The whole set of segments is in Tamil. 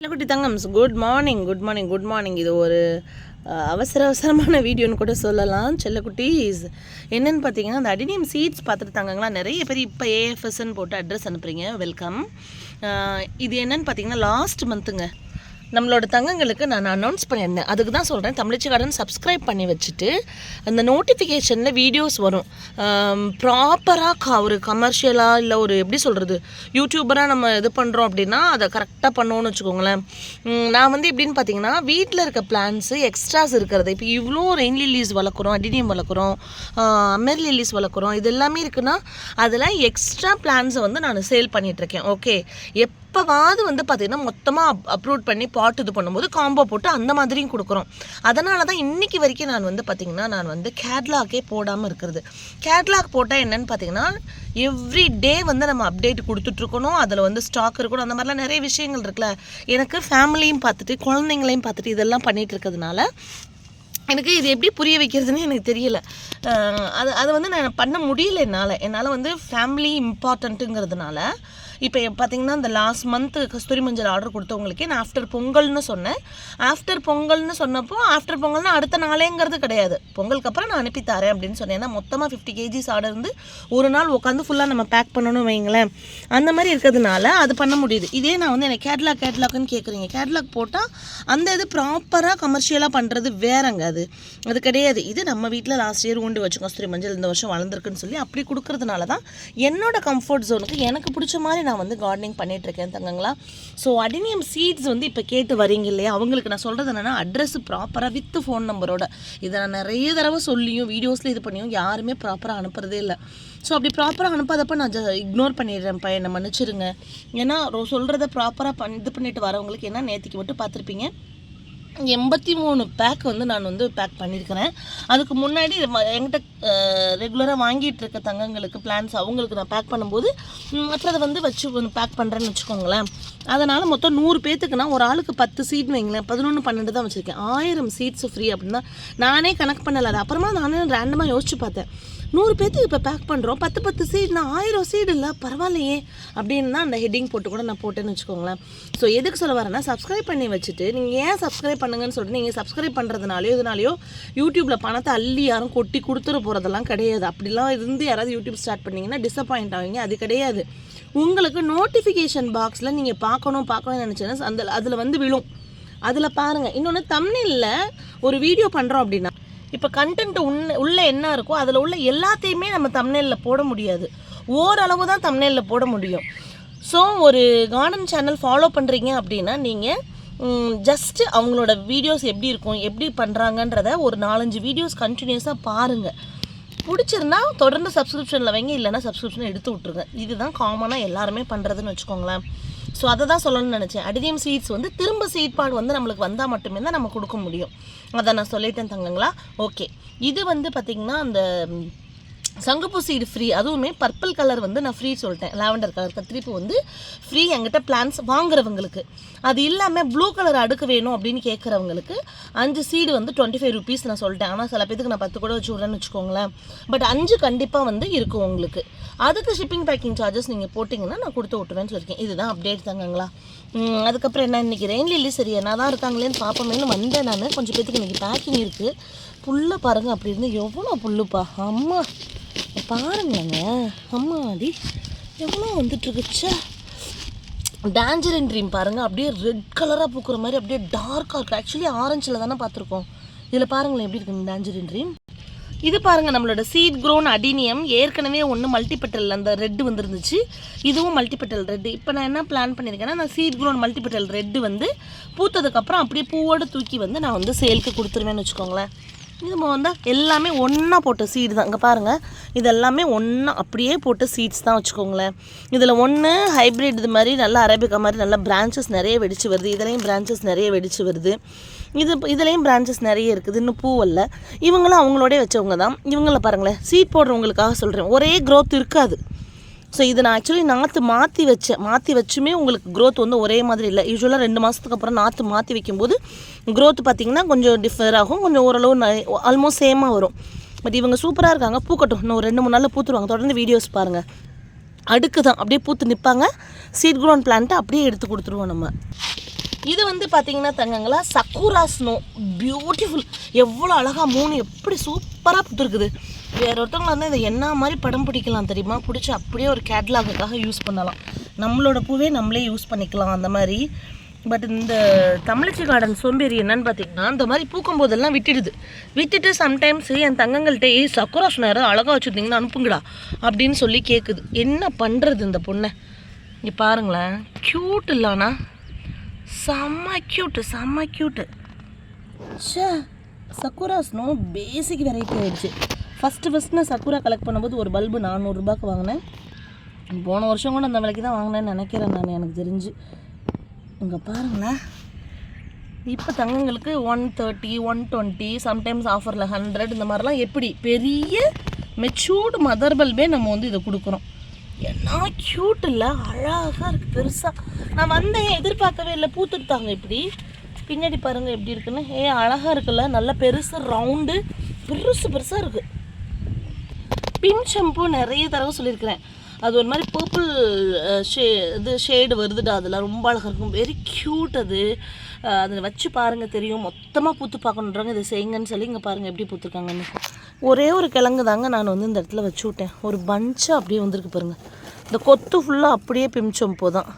குட்டி தங்கம்ஸ் good morning good morning good morning இது ஒரு அவசர அவசரமான வீடியோன்னு கூட சொல்லலாம். செல்லக்குட்டீஸ் என்னென்னு பார்த்தீங்கன்னா அந்த அடினியம் சீட்ஸ் பார்த்துட்டு தாங்கங்களா நிறைய பேர் இப்போ ஏஎஃப்எஸ்ன்னு போட்டு அட்ரஸ் அனுப்புகிறீங்க வெல்கம் இது என்னென்னு பார்த்தீங்கன்னா லாஸ்ட் மந்த்துங்க நம்மளோட தங்கங்களுக்கு நான் அனௌன்ஸ் பண்ணியிருந்தேன். அதுக்கு தான் சொல்கிறேன் தமிழச்சி சப்ஸ்கிரைப் பண்ணி வச்சுட்டு அந்த நோட்டிஃபிகேஷனில் வீடியோஸ் வரும். ப்ராப்பராக ஒரு கமர்ஷியலாக இல்லை ஒரு எப்படி சொல்கிறது யூடியூபராக நம்ம இது பண்ணுறோம் அப்படின்னா அதை கரெக்டாக பண்ணோன்னு வச்சுக்கோங்களேன். நான் வந்து எப்படின்னு பார்த்தீங்கன்னா வீட்டில் இருக்க பிளான்ஸு எக்ஸ்ட்ராஸ் இருக்கிறது. இப்போ இவ்வளோ ரெயின் லில்லிஸ் வளர்க்குறோம் அடினியம் வளர்க்குறோம் அமெர் லில்லிஸ் வளர்க்குறோம். இது எல்லாமே இருக்குன்னா அதில் எக்ஸ்ட்ரா பிளான்ஸை வந்து நான் சேல் பண்ணிகிட்ருக்கேன் ஓகே எப் எப்போவாவது வந்து பார்த்திங்கன்னா மொத்தமாக அப் அப்லோட் பண்ணி பாட்டு இது பண்ணும்போது காம்போ போட்டு அந்த மாதிரியும் கொடுக்குறோம். அதனால தான் இன்னைக்கு வரைக்கும் நான் வந்து பார்த்திங்கன்னா நான் வந்து கேட்லாக்கே போடாமல் இருக்கிறது. கேட்லாக் போட்டால் என்னன்னு பார்த்தீங்கன்னா எவ்ரி டே வந்து நம்ம அப்டேட் கொடுத்துட்ருக்கணும் அதில் வந்து ஸ்டாக் இருக்கணும். அந்த மாதிரிலாம் நிறைய விஷயங்கள் இருக்குல்ல. எனக்கு ஃபேமிலியும் பார்த்துட்டு குழந்தைங்களையும் பார்த்துட்டு இதெல்லாம் பண்ணிகிட்டு இருக்கிறதுனால எனக்கு இது எப்படி புரிய வைக்கிறதுன்னு எனக்கு தெரியல. அது அதை வந்து நான் பண்ண முடியல என்னால். என்னால் வந்து ஃபேமிலி இம்பார்ட்டண்ட்டுங்கிறதுனால இப்போ பார்த்தீங்கன்னா இந்த லாஸ்ட் மந்த்து கஸ்தூரி மஞ்சள் ஆர்டர் கொடுத்தவங்களுக்கே நான் ஆஃப்டர் பொங்கல்னு சொன்னேன். ஆஃப்டர் பொங்கல்னு சொன்னப்போ ஆஃப்டர் பொங்கல்னா அடுத்த நாளேங்கிறது கிடையாது. பொங்கலுக்கு அப்புறம் நான் அனுப்பி தரேன் அப்படின்னு சொன்னேன். ஏன்னா மொத்தமாக ஃபிஃப்டி கேஜிஸ் ஆர்டர் இருந்து ஒரு நாள் உட்காந்து ஃபுல்லாக நம்ம பேக் பண்ணணும் வைங்களேன். அந்த மாதிரி இருக்கிறதுனால அது பண்ண முடியுது. இதே நான் வந்து எனக்கு கேட்லாக் கேட்லாக்னு கேட்குறீங்க கேட்லாக் போட்டால் அந்த இது ப்ராப்பராக கமர்ஷியலாக பண்ணுறது வேறங்க அது. அது கிடையாது. இது நம்ம வீட்டில் லாஸ்ட் இயர் உண்டு வச்சு கஸ்தூரி மஞ்சள் இந்த வருஷம் வளர்ந்துருக்குன்னு சொல்லி அப்படி கொடுக்கறதுனால தான் என்னோட கம்ஃபர்ட் ஜோனுக்கு எனக்கு பிடிச்ச மாதிரி நான் வந்து கார்டனிங் பண்ணிகிட்ருக்கேன் தங்கங்களா. ஸோ அடினியம் சீட்ஸ் வந்து இப்போ கேட்டு வரீங்க இல்லையா? அவங்களுக்கு நான் சொல்கிறது என்னென்னா அட்ரஸ் ப்ராப்பராக வித் ஃபோன் நம்பரோட இதை நான் நிறைய தடவை சொல்லியும் வீடியோஸில் இது பண்ணியும் யாருமே ப்ராப்பராக அனுப்புறதே இல்லை. ஸோ அப்படி ப்ராப்பராக அனுப்பாதப்ப நான் ஜ இக்னோர் பண்ணிடுறேன். பையனை மன்னிச்சிருங்க. ஏன்னா சொல்கிறத ப்ராப்பராக பண் இது பண்ணிட்டு வரவங்களுக்கு என்ன நேற்றுக்கு மட்டும் பார்த்துருப்பீங்க? எண்பத்தி மூணு பேக் வந்து நான் வந்து பேக் பண்ணியிருக்கிறேன் அதுக்கு முன்னாடி என்கிட்ட ரெகுலராக வாங்கிட்டு இருக்க தங்கங்களுக்கு பிளான்ஸ் அவங்களுக்கு நான் பேக் பண்ணும்போது மற்றதை வந்து வச்சு பேக் பண்ணுறேன்னு வச்சுக்கோங்களேன். அதனால் மொத்தம் நூறு பேத்துக்குனா ஒரு ஆளுக்கு பத்து சீட் வைங்களேன். பதினொன்று பன்னெண்டு தான் வச்சுருக்கேன். ஆயிரம் சீட்ஸ் ஃப்ரீ அப்படின்னா நானே கணக்கு பண்ணலை. அது அப்புறமா நானே ரேண்டமாக யோசிச்சு பார்த்தேன். நூறு பேத்துக்கு இப்போ பேக் பண்ணுறோம் பத்து பத்து சீட்னா ஆயிரம் சீடு இல்லை பரவாயில்லையே. அப்படின்னு தான் அந்த ஹெட்டிங் போட்டு கூட நான் போட்டேன்னு வச்சுக்கோங்களேன். ஸோ எதுக்கு சொல்ல வரேன்னா சப்ஸ்கிரைப் பண்ணி வச்சுட்டு நீங்கள் ஏன் சப்ஸ்கிரைப் பண்ணுங்கன்னு சொல்லிட்டு நீங்கள் சப்ஸ்கிரைப் பண்ணுறதுனாலையோ இதனாலையோ யூடியூப்பில் பணத்தை அள்ளி யாரும் கொட்டி கொடுத்துட போகிறதெல்லாம் கிடையாது. அப்படிலாம் இருந்து யாராவது யூடியூப் ஸ்டார்ட் பண்ணிங்கன்னா டிசப்பாயிண்ட் ஆவீங்க. அது கிடையாது. உங்களுக்கு நோட்டிஃபிகேஷன் பாக்ஸில் நீங்கள் பார்க்கணும் பார்க்கணும்னு நினச்சேன்னா அந்த அதில் வந்து விழும். அதில் பாருங்கள் இன்னொன்று தமிழில் ஒரு வீடியோ பண்ணுறோம் அப்படின்னா இப்போ கண்டென்ட் உள்ள உள்ளே என்ன இருக்கோ அதில் உள்ள எல்லாத்தையுமே நம்ம தமிழில் போட முடியாது. ஓரளவு தான் தமிழில் போட முடியும். ஸோ ஒரு கார்டன் சேனல் ஃபாலோ பண்ணுறீங்க அப்படின்னா நீங்கள் ஜஸ்ட்டு அவங்களோட வீடியோஸ் எப்படி இருக்கும் எப்படி பண்ணுறாங்கன்றத ஒரு நாலஞ்சு வீடியோஸ் கண்டினியூஸாக பாருங்கள் பிடிச்சிருந்தா தொடர்ந்து சப்ஸ்கிரிப்ஷனில் வைங்க இல்லைன்னா சப்ஸ்கிரிப்ஷன் எடுத்து விட்ருங்க இதுதான் காமனாக எல்லாருமே பண்ணுறதுன்னு வச்சுக்கோங்களேன். ஸோ அதை தான் சொல்லணும்னு நினச்சேன். அடிதியம் சீட்ஸ் வந்து திரும்ப சீட் பாடு வந்து நம்மளுக்கு வந்தால் மட்டுமே தான் நம்ம கொடுக்க முடியும். அதை நான் சொல்லிட்டேன் தங்கங்களா? ஓகே இது வந்து பார்த்திங்கன்னா அந்த சங்குப்பூ சீடு ஃப்ரீ அதுவுமே பர்பிள் கலர் வந்து நான் ஃப்ரீ சொல்லிட்டேன். லாவெண்டர் கலர் கத்திரிப்பு வந்து ஃப்ரீ என்கிட்ட பிளான்ஸ் வாங்குறவங்களுக்கு. அது இல்லாமல் ப்ளூ கலர் அடுக்கு வேணும் அப்படின்னு கேட்குறவங்களுக்கு அஞ்சு சீடு வந்து டுவெண்ட்டி ஃபைவ் ருபீஸ் நான் சொல்லிட்டேன். ஆனால் சில பேத்துக்கு நான் பத்து கூட வச்சு விட்றேன்னு வச்சுக்கோங்களேன். பட் அஞ்சு கண்டிப்பாக வந்து இருக்கும் உங்களுக்கு. அதுக்கு ஷிப்பிங் பேக்கிங் சார்ஜஸ் நீங்கள் போட்டிங்கன்னா நான் கொடுத்து விட்டுவேன்னு சொல்லியிருக்கேன். இதுதான் அப்டேட் தாங்கங்களா. அதுக்கப்புறம் என்ன? இன்றைக்கி ரெயின் லில்லி சரி என்ன தான் இருக்காங்களேன்னு பார்ப்போமேன்னு வந்தேன் நான். கொஞ்சம் பேத்துக்கு இன்றைக்கி பேக்கிங் இருக்குது புல்லை பாருங்க அப்படி இருந்து எவ்வளோ புல்லுப்பா? அம்மா. பாருங்களேங்க. அம்மாடி எவ்வளோ வந்துட்டுருக்குச்சா. டேஞ்சரின் ட்ரீம் பாருங்கள் அப்படியே ரெட் கலராக பூக்கிற மாதிரி அப்படியே டார்க்காக இருக்குது ஆக்சுவலி ஆரஞ்சில் தானே பார்த்துருக்கோம். இதில் பாருங்களேன் எப்படி இருக்குங்க டேஞ்சரின் ட்ரீம் இது பாருங்க நம்மளோட சீட் க்ரோன் அடினியம் ஏற்கனவே ஒன்று மல்டிபெட்டல் அந்த ரெட்டு வந்துருந்துச்சு. இதுவும் மல்டிபெட்டல் ரெட்டு இப்போ நான் என்ன பிளான் பண்ணியிருக்கேன்னா நான் சீட் க்ரோன் மல்டிபெட்டல் ரெட்டு வந்து பூத்ததுக்கப்புறம் அப்படியே பூவோடு தூக்கி வந்து நான் வந்து சேலுக்கு கொடுத்துருவேன்னு வச்சுக்கோங்களேன். இது வந்து எல்லாமே ஒன்றா போட்ட சீடு தான். இங்கே பாருங்கள் இது எல்லாமே ஒன்றா அப்படியே போட்ட சீட்ஸ் தான் வச்சுக்கோங்களேன். இதில் ஒன்று ஹைப்ரிட் இது மாதிரி நல்லா அரேபிகா மாதிரி நல்லா பிரான்ச்சஸ் நிறைய வெடிச்சு வருது. இதுலேயும் பிரான்ச்சஸ் நிறைய வெடிச்சு வருது. இது இதுலேயும் பிரான்ச்சஸ் நிறைய இருக்குது. இன்னும் பூவல்ல இவங்களும் அவங்களோடய வச்சவங்க தான். இவங்கள பாருங்களேன். சீட் போடுறவங்களுக்காக சொல்கிறேன் ஒரே க்ரோத் இருக்காது. ஸோ இது நான் ஆக்சுவலி நாற்று மாற்றி வச்சேன் மாற்றி வச்சுமே உங்களுக்கு க்ரோத் வந்து ஒரே மாதிரி இல்லை. யூஸ்வலாக ரெண்டு மாதத்துக்கு அப்புறம் நாற்று மாற்றி வைக்கும்போது க்ரோத் பார்த்திங்கன்னா கொஞ்சம் டிஃபர் ஆகும். கொஞ்சம் ஓரளவு ஆல்மோஸ்ட் சேமாக வரும். பட் இவங்க சூப்பராக இருக்காங்க. பூக்கட்டும். இன்னும் ரெண்டு மூணு நாளில் பூத்துருவாங்க. தொடர்ந்து வீடியோஸ் பாருங்கள் அடுக்கு தான் அப்படியே பூத்து நிற்பாங்க சீட் க்ரோன் பிளான்ட்டை அப்படியே எடுத்து கொடுத்துருவோம் நம்ம. இது வந்து பார்த்தீங்கன்னா தங்கங்களா சக்குரா ஸ்னோ பியூட்டிஃபுல் எவ்வளோ அழகாக மூணு எப்படி சூப்பராக பூத்துருக்குது. வேற ஒருத்தவங்க வந்து இதை என்ன மாதிரி படம் பிடிக்கலாம் தெரியுமா? பிடிச்சி அப்படியே ஒரு கேட்லாகுக்காக யூஸ் பண்ணலாம். நம்மளோட பூவே நம்மளே யூஸ் பண்ணிக்கலாம் அந்த மாதிரி. பட் இந்த தமிழச்சி கார்டன் சோம்பேறி என்னன்னு பார்த்தீங்கன்னா இந்த மாதிரி பூக்கும் போதெல்லாம் விட்டுடுது. விட்டுட்டு சம்டைம்ஸ் என் தங்கங்கள்கிட்ட ஏய் சக்குரா ஸ்னோ யாராவது அழகாக வச்சுருந்தீங்கன்னா அனுப்புங்கடா அப்படின்னு சொல்லி கேட்குது என்ன பண்ணுறது இந்த பொண்ணை? இங்கே பாருங்களேன். க்யூட் இல்லானா? செம்ம க்யூட்டு செம்ம க்யூட்டு ஷே சக்குராஸ்னும் பேசிக் வெரைட்டி ஆயிடுச்சு. ஃபஸ்ட்டு ஃபஸ்ட்டு நான் சக்குரா கலெக்ட் பண்ணும்போது ஒரு பல்பு நானூறுரூபாக்கு வாங்கினேன். போன வருஷம் கூட அந்த விலைக்கு தான் வாங்கினேன்னு நினைக்கிறேன் நான் எனக்கு தெரிஞ்சு. இங்கே பாருங்களேன் இப்போ தங்கங்களுக்கு one thirty one twenty sometimes ஆஃபரில் ஹண்ட்ரட் இந்த மாதிரிலாம் எப்படி? பெரிய மெச்சூர்டு மதர் பல்பே நம்ம வந்து இதை கொடுக்குறோம். என்ன க்யூட் இல்லை அழகாக இருக்குது பெருசாக நான் வந்தேன் எதிர்பார்க்கவே இல்லை பூத்துட்டாங்க இப்படி. பின்னாடி பாருங்கள் எப்படி இருக்குன்னு. ஏ அழகாக இருக்குல்ல நல்லா பெருசு ரவுண்டு பெருசு பெருசாக இருக்குது பிங்க் ஷாம்பு நிறைய தடவை சொல்லியிருக்கிறேன். அது ஒரு மாதிரி பர்பிள் ஷே இது ஷேடு வருதுடா அதில். ரொம்ப அழகாக இருக்கும். வெரி க்யூட் அது. அதில் வச்சு பாருங்கள் தெரியும். மொத்தமாக பூத்து பார்க்கணுன்றாங்க. இதை செய்யுங்கன்னு சொல்லி இங்கே பாருங்கள் எப்படி பூத்துருக்காங்கன்னு. ஒரே ஒரு கிழங்கு தாங்க நான் வந்து இந்த இடத்துல வச்சு விட்டேன். ஒரு பஞ்சாக அப்படியே வந்திருக்கு பாருங்கள் இந்த கொத்து ஃபுல்லாக அப்படியே பிம்சம்போ தான்.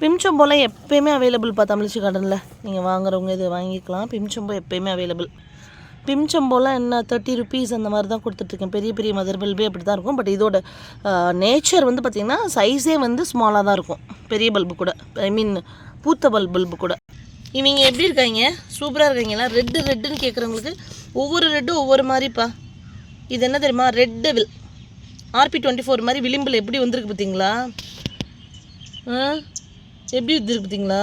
பிம்சம்போலாம் எப்பயுமே அவைலபிள்ப்பா தமிழ்ச்சி கார்டனில் நீங்கள் வாங்குறவங்க இது வாங்கிக்கலாம். பிம்சம்போ எப்போயுமே அவைலபிள் பிம்சம்போலாம் என்ன தேர்ட்டி ருபீஸ் அந்த மாதிரி தான் கொடுத்துட்ருக்கேன். பெரிய பெரிய மதர் பல்பே அப்படி தான் இருக்கும். பட் இதோட நேச்சர் வந்து பார்த்திங்கன்னா சைஸே வந்து ஸ்மாலாக தான் இருக்கும். பெரிய பல்பு கூட. ஐ மீன் பூத்த பல்ப் பல்பு கூட. இவங்க எப்படி இருக்காங்க? சூப்பராக இருக்காங்களா? ரெட்டு ரெட்டுன்னு கேட்குறவங்களுக்கு ஒவ்வொரு ரெட்டும் ஒவ்வொரு மாதிரிப்பா. இது என்ன தெரியுமா? Red devil RP twenty four மாதிரி விளிம்பில் எப்படி வந்திருக்கு பார்த்தீங்களா ஆ? எப்படி வந்துருக்கு பார்த்தீங்களா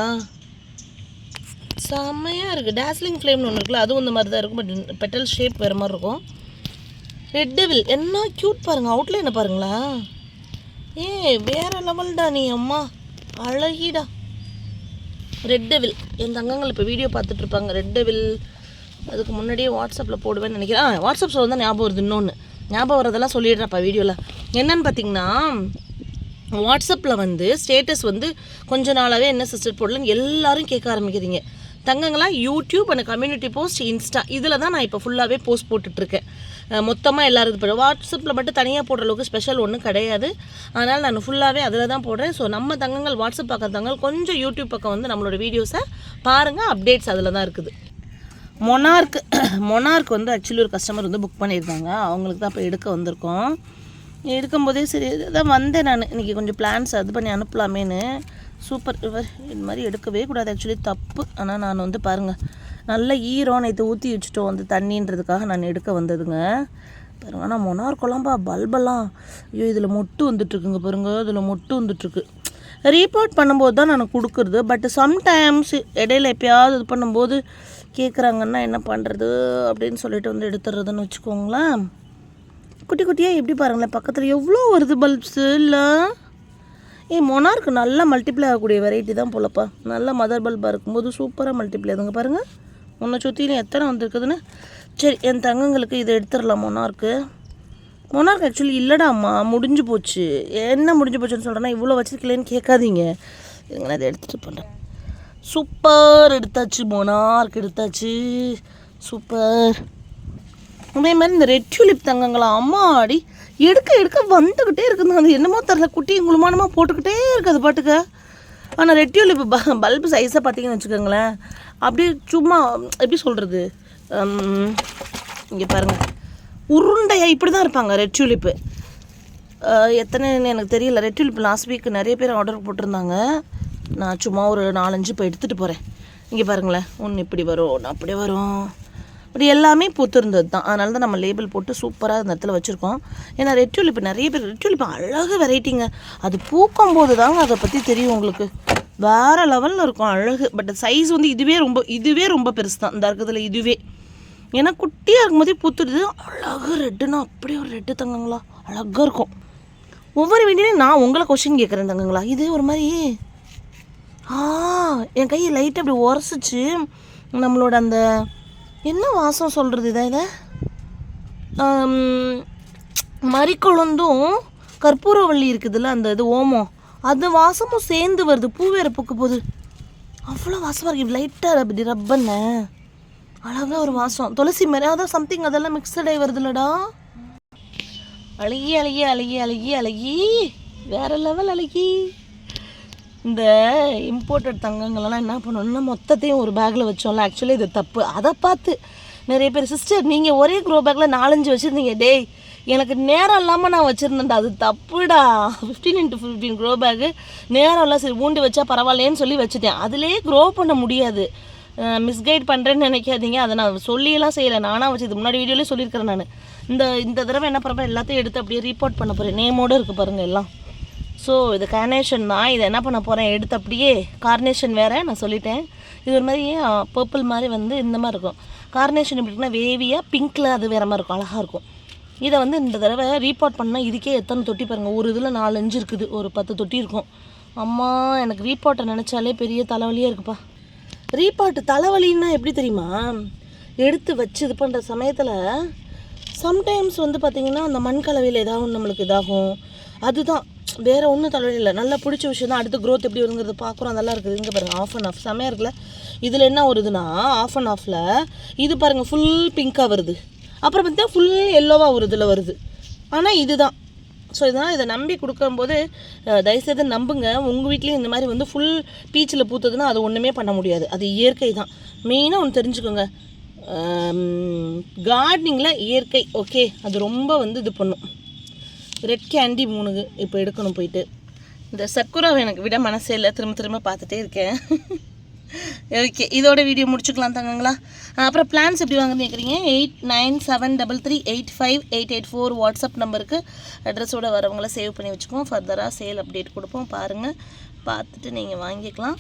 செம்மையாக இருக்குது டேஸ்லிங் ஃப்ளேம்னு ஒன்று இருக்குல்ல அதுவும் இந்த மாதிரி தான் இருக்கும் பட் பெட்டல் ஷேப் வேறு மாதிரி இருக்கும். ரெட் டெவில் என்ன க்யூட் பாருங்க. அவுட்லைனை பாருங்களா? ஏ வேறு லெவல்டா நீ அம்மா. அழகிடா. ரெட் டெவில் என் தங்கங்கள் இப்போ வீடியோ பார்த்துட்ருப்பாங்க ரெட் டெவில் அதுக்கு முன்னாடியே வாட்ஸ்அப்பில் போடுவேன்னு நினைக்கிறேன். ஆ வாட்ஸ்அப் சொல்ல தான் ஞாபகம் வருது இன்னொன்று ஞாபகம் வரதெல்லாம் சொல்லிடுறேன்ப்பா வீடியோவில் என்னன்னு பார்த்தீங்கன்னா வாட்ஸ்அப்பில் வந்து ஸ்டேட்டஸ் வந்து கொஞ்ச நாளாகவே என்ன சிஸ்டர் போடலன்னு எல்லாரும் கேட்க ஆரம்பிக்கிறீங்க தங்கங்களா YouTube and community post insta இதில் தான் நான் இப்போ ஃபுல்லாகவே போஸ்ட் போட்டுட்ருக்கேன். மொத்தமாக எல்லாரும் இது வாட்ஸ்அப்பில் மட்டும் தனியாக போடுற அளவுக்கு ஸ்பெஷல் ஒன்றும் கிடையாது. அதனால் நான் ஃபுல்லாகவே அதில் தான் போடுறேன். ஸோ நம்ம தங்கங்கள் வாட்ஸ்அப் பார்க்குறவங்க கொஞ்சம் யூடியூப் பக்கம் வந்து நம்மளோட வீடியோஸை பாருங்கள் அப்டேட்ஸ் அதில் தான் இருக்குது. மொனார்க் மொனார்க் வந்து ஆக்சுவலி ஒரு கஸ்டமர் வந்து புக் பண்ணியிருந்தாங்க அவங்களுக்கு தான் இப்போ எடுக்க வந்திருக்கோம். எடுக்கும்போதே சரி தான் வந்தேன் நான். இன்றைக்கி கொஞ்சம் பிளான்ஸ் அது பண்ணி அனுப்பலாமேன்னு. சூப்பர். இவர் இது மாதிரி எடுக்கவே கூடாது. ஆக்சுவலி தப்பு. ஆனால் நான் வந்து பாருங்கள் நல்ல ஈரம் நேற்று ஊற்றி வச்சுட்டோம் அந்த தண்ணின்றதுக்காக நான் எடுக்க வந்ததுங்க. பாருங்க ஆனால் மொனார் குழம்பா பல்பெல்லாம். ஐயோ இதில் மொட்டு வந்துட்டுருக்குங்க பாருங்க இதில் மொட்டு வந்துட்டுருக்கு. ரீபோர்ட் பண்ணும்போது தான் நான் கொடுக்குறது. பட் சம்டைம்ஸ் இடையில எப்பயாவது இது பண்ணும்போது கேட்குறாங்கன்னா என்ன பண்ணுறது அப்படின்னு சொல்லிட்டு வந்து எடுத்துடுறதுன்னு வச்சுக்கோங்களேன். குட்டி குட்டியாக எப்படி பாருங்களேன் பக்கத்தில் எவ்வளோ வருது பல்ப்ஸு இல்லை. ஏ மொனார்க்கு நல்லா மல்டிப்ளை ஆகக்கூடிய வெரைட்டி தான் போலப்பா. நல்லா மதர் பல்பாக இருக்கும்போது சூப்பராக மல்டிப்ளை ஆகுதுங்க. பாருங்கள் உன்னை சுற்றிலும் எத்தனை வந்திருக்குதுன்னு? சரி என் தங்கங்களுக்கு இதை எடுத்துடலாம் மொனார்க்கு மொனார்க் ஆக்சுவலி இல்லைடாம்மா முடிஞ்சு போச்சு. என்ன முடிஞ்சு போச்சுன்னு சொல்கிறேன்னா இவ்வளோ வச்சிருக்கலேன்னு கேட்காதீங்க. எங்களை நான் இதை எடுத்துகிட்டு பண்ணுறேன் சூப்பர் எடுத்தாச்சு மொனார்க் எடுத்தாச்சு. சூப்பர் அதே மாதிரி இந்த ரெட் டியூலிப் தங்கங்களா அம்மாடி எடுக்க எடுக்க வந்துக்கிட்டே இருக்குது. அது என்னமோ தெரில குட்டியும் குளுமானமாக போட்டுக்கிட்டே இருக்குது பாட்டுக்க. ஆனால் ரெட்டியூல் இப்போ ப பல்பு சைஸாக பார்த்தீங்கன்னு வச்சுக்கோங்களேன். அப்படியே சும்மா எப்படி சொல்கிறது இங்கே பாருங்கள் உருண்டையாக இப்படி தான் இருப்பாங்க ரெட் டியூலிப்பு எத்தனைன்னு எனக்கு தெரியல. ரெட் டியூலிப் லாஸ்ட் வீக் நிறைய பேர் ஆர்டர் போட்டிருந்தாங்க. நான் சும்மா ஒரு நாலஞ்சு இப்போ எடுத்துகிட்டு போகிறேன் இங்கே பாருங்களேன். ஒன்று இப்படி வரும் ஒன்று அப்படி வரும். இப்படி எல்லாமே பூத்திருந்தது தான். அதனால தான் நம்ம லேபிள் போட்டு சூப்பராக அந்த இடத்துல வச்சுருக்கோம். ஏன்னா ரெட் டியூலிப் நிறைய பேர் ரெட் டியூலிப் அழகு வெரைட்டிங்க அது பூக்கும் போது தாங்க அதை பற்றி தெரியும் உங்களுக்கு. வேறு லெவலில் இருக்கும் அழகு. பட் சைஸ் வந்து இதுவே ரொம்ப இதுவே ரொம்ப பெருசு தான். இந்த இருக்கிறதுல இதுவே. ஏன்னா குட்டியாக இருக்கும்போதே பூத்துடுது. அழகு ரெட்டுன்னா அப்படியே ஒரு ரெட்டு தங்கங்களா. அழகாக இருக்கும். ஒவ்வொரு வீடியோலையும் நான் உங்களை கொஷின் கேட்குறேன் தங்கங்களா. இது ஒரு மாதிரி. ஆ என் கையை லைட்டாக அப்படி உரசிச்சு. நம்மளோட அந்த என்ன வாசம் சொல்கிறது இதை இதை? ஆம், கற்பூரவள்ளி இருக்குதுல்ல அந்த இது ஓமம். அது வாசமும் சேர்ந்து வருது பூ வேற பூக்க போகுது அவ்வளோ வாசமாக இருக்குது லைட்டாக அப்படி ரப் அழகாக ஒரு வாசம். துளசி மாதிரி அதான் சம்திங் அதெல்லாம் மிக்சடாகி வருதுல்லடா. அழகி அழகி அழகி அழகி அழகி. வேற லெவல் அழகி. இந்த இம்போர்ட்டட் தங்கங்களெல்லாம் என்ன பண்ணணும்னா மொத்தத்தையும் ஒரு பேக்கில் வச்சோம்ல ஆக்சுவலி இது தப்பு. அதை பார்த்து நிறைய பேர் சிஸ்டர் நீங்கள் ஒரே க்ரோ பேக்கில் நாலஞ்சு வச்சுருந்தீங்க. டேய் எனக்கு நேரம் இல்லாமல் நான் வச்சுருந்தேன்டா. அது தப்புடா. Fifteen into fifteen grow bag நேரம் இல்லை சரி ஊண்டு வச்சா பரவாயில்லேன்னு சொல்லி வச்சுட்டேன். அதுலேயே க்ரோ பண்ண முடியாது. மிஸ்கைட் பண்ணுறேன்னு நினைக்காதீங்க. அதை நான் சொல்லியெல்லாம் செய்யலை. நானாக வச்சு இது முன்னாடி வீடியோலேயே சொல்லியிருக்கிறேன் நான். இந்த இந்த தடவை என்ன பண்ணுறேன் எல்லாத்தையும் எடுத்து அப்படியே ரீபோர்ட் பண்ண போகிறேன் நேமோடு இருக்குது பாருங்கள் எல்லாம். ஸோ இது கார்னேஷன் தான். இதை என்ன பண்ண போகிறேன் எடுத்து அப்படியே கார்னேஷன் வேறு நான் சொல்லிட்டேன். இது ஒரு மாதிரி பர்பிள் மாதிரி வந்து இந்த மாதிரி இருக்கும். கார்னேஷன் எப்படி இருக்குன்னா வேவியாக பிங்க்கில் அது வேறு மாதிரி இருக்கும். அழகாக இருக்கும். இதை வந்து இந்த தடவை ரீபார்ட் பண்ணால் இதுக்கே எத்தனை தொட்டி பாருங்கள் ஒரு இதில் நாலு அஞ்சு இருக்குது. ஒரு பத்து தொட்டி இருக்கும். அம்மா எனக்கு ரீபாட்டை நினச்சாலே பெரிய தலைவலியாக இருக்குப்பா. ரீபாட்டு தலைவலின்னா எப்படி தெரியுமா? எடுத்து வச்சு இது பண்ணுற சமயத்தில் சம்டைம்ஸ் வந்து பார்த்திங்கன்னா அந்த மண் கலவையில் ஏதாவது ஒன்று நம்மளுக்கு இதாகும். அதுதான். வேறு ஒன்றும் தலைவலி இல்லை. நல்லா பிடிச்ச விஷயம் தான் அடுத்து க்ரோத் எப்படி வருங்கிறது பார்க்குறோம். அதெல்லாம் இருக்குது. இங்கே பாருங்கள் ஆஃப் அண்ட் ஆஃப் செமையாக இருக்குல்ல? இதில் என்ன வருதுன்னா ஆஃப் அண்ட் ஆஃபில் இது பாருங்கள் ஃபுல் பிங்க்காக வருது. அப்புறம் பார்த்தீங்கன்னா ஃபுல் எல்லோவாக ஒரு இதில் வருது. ஆனால் இதுதான். ஸோ இதனால் இதை நம்பி கொடுக்கும்போது தயவுசெய்து நம்புங்க. உங்கள் வீட்லேயும் இந்த மாதிரி வந்து ஃபுல் பீச்சில் பூத்ததுன்னா அது ஒன்றுமே பண்ண முடியாது. அது இயற்கை தான். மெயினாக ஒன்று தெரிஞ்சுக்கோங்க. கார்டனிங்கில் இயற்கை. ஓகே அது ரொம்ப வந்து இது பண்ணும். ரெட் கேண்டி மூணு இப்போ எடுக்கணும் போயிட்டு. இந்த சக்குராவை எனக்கு விட மனசே இல்லை. திரும்ப திரும்ப பார்த்துட்டே இருக்கேன். ஓகே இதோட வீடியோ முடிச்சுக்கலாம் தாங்கங்களா. அப்புறம் பிளான்ஸ் எப்படி வாங்குன்னு கேட்குறீங்க eight nine seven double three eight five eight eight four WhatsApp நம்பருக்கு அட்ரஸோட வரவங்கள சேவ் பண்ணி வச்சுக்குவோம். ஃபர்தராக சேல் அப்டேட் கொடுப்போம். பாருங்கள் பார்த்துட்டு நீங்கள் வாங்கிக்கலாம்.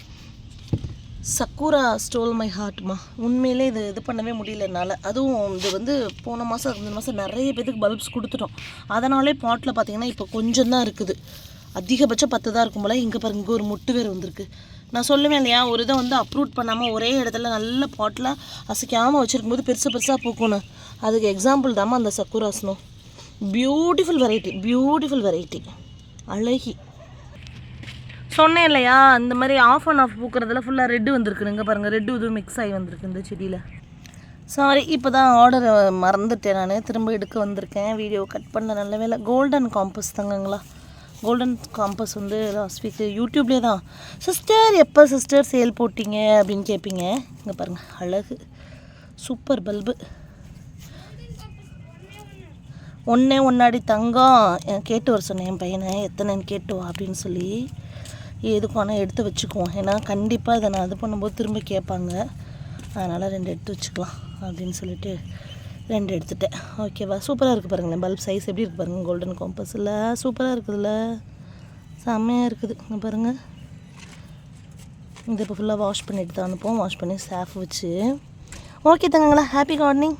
சக்கூரா ஸ்டோல் மை. ஹார்ட்மா உண்மையிலே இது இது பண்ணவே முடியல என்னால். அதுவும் இது வந்து போன மாதம் இந்த மாதம் நிறைய பேருக்கு பல்ப்ஸ் கொடுத்துட்டோம். அதனாலே பாட்டில் பார்த்தீங்கன்னா இப்போ கொஞ்சம் தான் இருக்குது. அதிகபட்சம் பத்து தான் இருக்கும் போல். இங்கே பாருங்க இங்கே ஒரு முட்டு வேறு வந்திருக்கு. நான் சொல்லுவேன் இல்லையா ஒரு இதை வந்து அப்ரூட் பண்ணாமல் ஒரே இடத்துல நல்ல பாட்டில் அசைக்காமல் வச்சுருக்கும்போது பெருசு பெருசாக பூக்கணும் அதுக்கு எக்ஸாம்பிள் தாம்மா அந்த Sakura snow beautiful variety beautiful variety அழகி. சொன்னேன் இல்லையா இந்த மாதிரி ஆஃப் அண்ட் ஆஃப் பூக்கிறதுல ஃபுல்லாக ரெட்டு வந்திருக்கு இங்கே பாருங்கள் ரெட்டு இதுவும் மிக்ஸ் ஆகி வந்திருக்கு இந்த செடியில். சாரி இப்போ தான் ஆர்டர் மறந்துட்டேன் நான். திரும்ப எடுக்க வந்திருக்கேன். வீடியோ கட் பண்ண நல்ல வேலை. கோல்டன் காம்பஸ் தாங்கங்களா? கோல்டன் காம்பஸ் வந்து லாஸ்ட் வீக் யூடியூப்லேயே தான். சிஸ்டர் எப்போ சிஸ்டர் சேல் போட்டிங்க அப்படின்னு கேட்பீங்க இங்கே பாருங்கள் அழகு. சூப்பர் பல்பு ஒன்றே ஒன்னாடி தங்கம். கேட்டு வர சொன்னேன் என் பையனை. எத்தனைன்னு கேட்டு வா அப்படின்னு சொல்லி. எதுக்கும் ஆனால் எடுத்து வச்சுக்குவோம். ஏன்னா கண்டிப்பாக இதை நான் இது பண்ணும்போது திரும்ப கேட்பாங்க. அதனால் ரெண்டு எடுத்து வச்சுக்கலாம் அப்படின்னு சொல்லிட்டு ரெண்டு எடுத்துட்டேன். ஓகேவா சூப்பராக இருக்குது பாருங்களேன். பல்ப் சைஸ் எப்படி இருக்குது பாருங்கள் கோல்டன் காம்பஸில் சூப்பராக இருக்குதுல்ல? செம்மையாக இருக்குது. இங்கே பாருங்கள் இதை இப்போ ஃபுல்லாக வாஷ் பண்ணிட்டு தான் அனுப்போம் வாஷ் பண்ணி சாஃப் வச்சு. Okay தங்கங்களா happy gardening